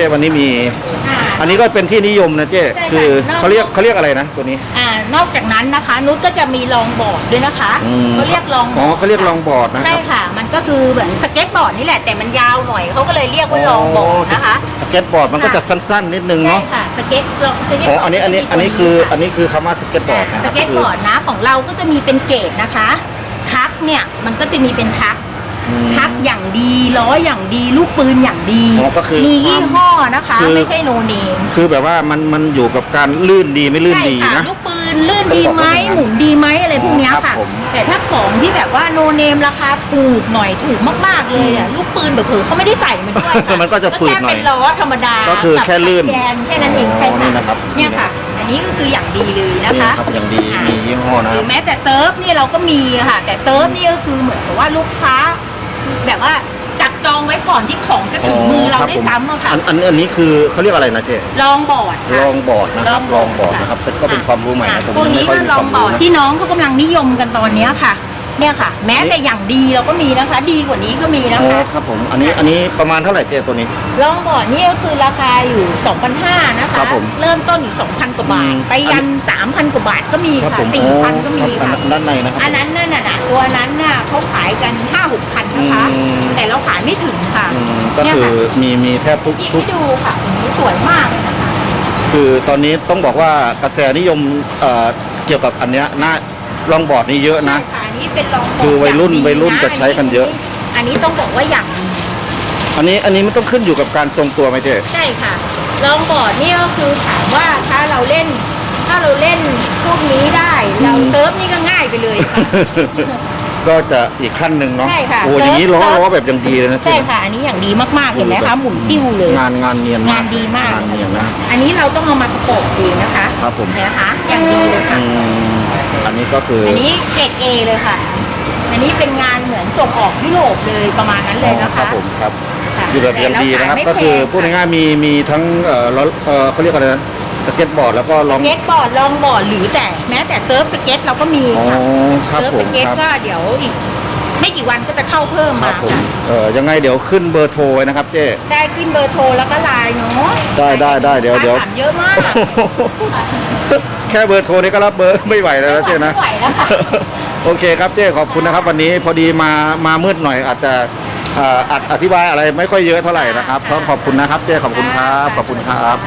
จ๊วันนี้มี อ่า อันนี้ก็เป็นที่นิยมนะเจ๊ใช่ค่ะคือนอกเขาเรียกเขาเรียกอะไรนะตัวนี้ อ่านอกจากนั้นนะคะ นุชก็จะมีลองบอร์ดด้วยนะคะอืมเขาเรียกลองบอ๋ออร์ดเขาเรียกลองบอร์ดนะคใช่รับค่ะ มันก็คือเหมือนสเก็ตบอร์ดนี่แหละแต่มันยาวหน่อยเขาก็เลยเรียกว่าลองบอร์ดนะคะสเก็ตบอร์ดมันก็จะสั้นๆนิดนึงใช่เนาะค่ะสเก็ตลองสเก็ตอ๋ออันนี้อันนี้อันนี้คืออันนี้คือคำว่าสเก็ตบอร์ดนะคสรับเก็ตบอร์ดนะของเราก็จะมีเป็นเกรดนะคะทักเนี่ยมันก็จะมีเป็นทัก อืมทักอย่างดีล้ออย่างดี ลูกปืนอย่างดีอ๋อก็คือมียี่ห้อนะคะ คือ ไม่ใช่โนเนมคือแบบว่ามันมันอยู่กับการลื่นดีไม่ลื่นดีใช่ค่ะนะ ลูกปืนลื่นดีไหมต้องบอกว่าอย่างนั้นหมุนดีไหมอะไรพวกเนี้ยครัค่ะ บผม แต่ถ้าของที่แบบว่าโนเนมราคาถูกหน่อยถูกมากๆเลยอะลูกปืนแบบเผลอเขาไม่ได้ใส่มาด้วยค่มันก็จะฝืดหน่อยแค่เป็นล้อธรรมดาก็คือแค่ลื่นกับแกนแค่นั้นเองอ๋อใช่นี่ค่ะนะครับเนี่ยค่ะ อันนี้ก็คืออย่างดีเลยนะนี่คะ ครับอย่างดีมียี่ห้อนะหครืรับ อแม้แต่เซิร์ฟนี่เราก็มีค่ะ แต่เซิร์ฟนี่ก็คือเหมือนกับว่าลูกค้า แบบว่าจับจองไว้ก่อนที่ของจะถึงมือเราครับได้ผมซ้ำอะค่ะอันอันอันนี้คือเขาเรียกอะไรนะเจ๊ลองบอร์ดลค่ะ องบอร์ดนะครับลองบอร์ดนะครับก็เป็นความรู้ใหม่นะผมพวกไม่นี้ค่อยก็มีลคอวางมบอรู้ร์ดนะ ที่น้องเขากำลังนิยมกันตอนเนี้ยค่ะ เนี่ยค่ะ แม้แต่อย่างดีเราก็มีนะคะ ดีกว่านี้ก็มีนะอ๋อคะ ครับผมอันนี้อันนี้ประมาณเท่าไหร่เจ๊ตัวนี้ ลองบอร์ดนี่ก็คือราคาอยู่ 2,500นะคะ ครับผมเริ่มต้นอยู่ 2,000 กว่าบาท อืม ไปยัน 3,000 กว่าบาทก็มีครับค่ะผม4,000 ก็มีอ๋อค่ะด้านในนะครับ อันนั้นน่ะน่ะตัวนั้นน่ะเขาขายกัน 5-6,000 นะคะ อืม แต่เราขายไม่ถึงค่ะอืมก็คือมีมีแทบทุกหยิบทุกให้ดูค่ะอันนี้สวยมากเลยนะคะ คือตอนนี้ต้องบอกว่ากระแสนิยมเอ่อเกี่ยวกับอันเนี้ยหน้าลองบอร์ดนี่เยอะนะ ใช่ค่ะอั นนี้เป็นลองบร์ดคือวัยรุ่นางดีวัยรุ่นจะใช้กันเยอะ อันนี้ต้องบอกว่าอย่างดีอันนี้อันนี้มันต้องขึ้นอยู่กับการทรงตัวไหมเจ๊ใช่ค่ะลองบอร์ดนี่ก็คือถามว่าถ้าเราเล่น ถ้าเราเล่นพวกนี้ได้ เราเซิร์ฟนี่ก็ง่ายไปเลยค่ะ ก็จะอีกขั้นหนึ่งเนาะใช่ค่ะโอ้อย่างนี้ล้อเซิร์ฟล้อแบบยังดีเลยนะใช่ค่ะ อันนี้อย่างดีมากๆเห็นไหมคะหมุนติ้วเลยงานงานเนียนมากงานดีมากงานเนียนนะอันนี้เราต้องเอามาประกอบเองนะคะครับผมนะคะอย่างดีเลยค่ะอืมอันนี้ก็คืออันนี้เกรดเอเลยค่ะ อันนี้เป็นงานเหมือนส่งออกยุโรปเลยประมาณนั้นเลยนะครัคะบผมครับค่ะอยู่แบบยังดีนะครับแต่ก็เาขายไม่คือแพงพูดง่ายๆมีมีทั้งเอ่อล้อเอ่อเขาเรียกอะไรนะ สเก็ตบอร์ดแล้วก็ลองสเก็ตบอร์ดลองบอร์ดหรือแต่แม้แต่เซิร์ฟสเก็ตเราก็มีอ๋อค่ะครับเซิร์ฟผสมเก็ตครับ ก็เดี๋ยวอีกไม่กี่วันก็จะเข้าเพิ่มครัมาบผมค่ะเออยังไงเดี๋ยวขึ้นเบอร์โทรไว้นะครับเจ๊ ได้ขึ้นเบอร์โทรแล้วก็ไลน์เนาะได้ได้ได้เดี๋ยวเดี๋ยว ถามเยอะมากแค่เบอร์โทรนี่ก็รับเบอร์ไม่ไหวแล้วนะเจ๊นะ ไม่ไหวแล้วค่ะ โอเคครับเจ๊ขอบคุณนะครับ วันนี้พอดีมามามืดหน่อยอาจจะเอ่อออธิบายอะไรไม่ค่อยเยอะเท่าไหร่นะครับก็ขอบคุณนะครับเจ๊ขอบคุณครับขอบคุณครับ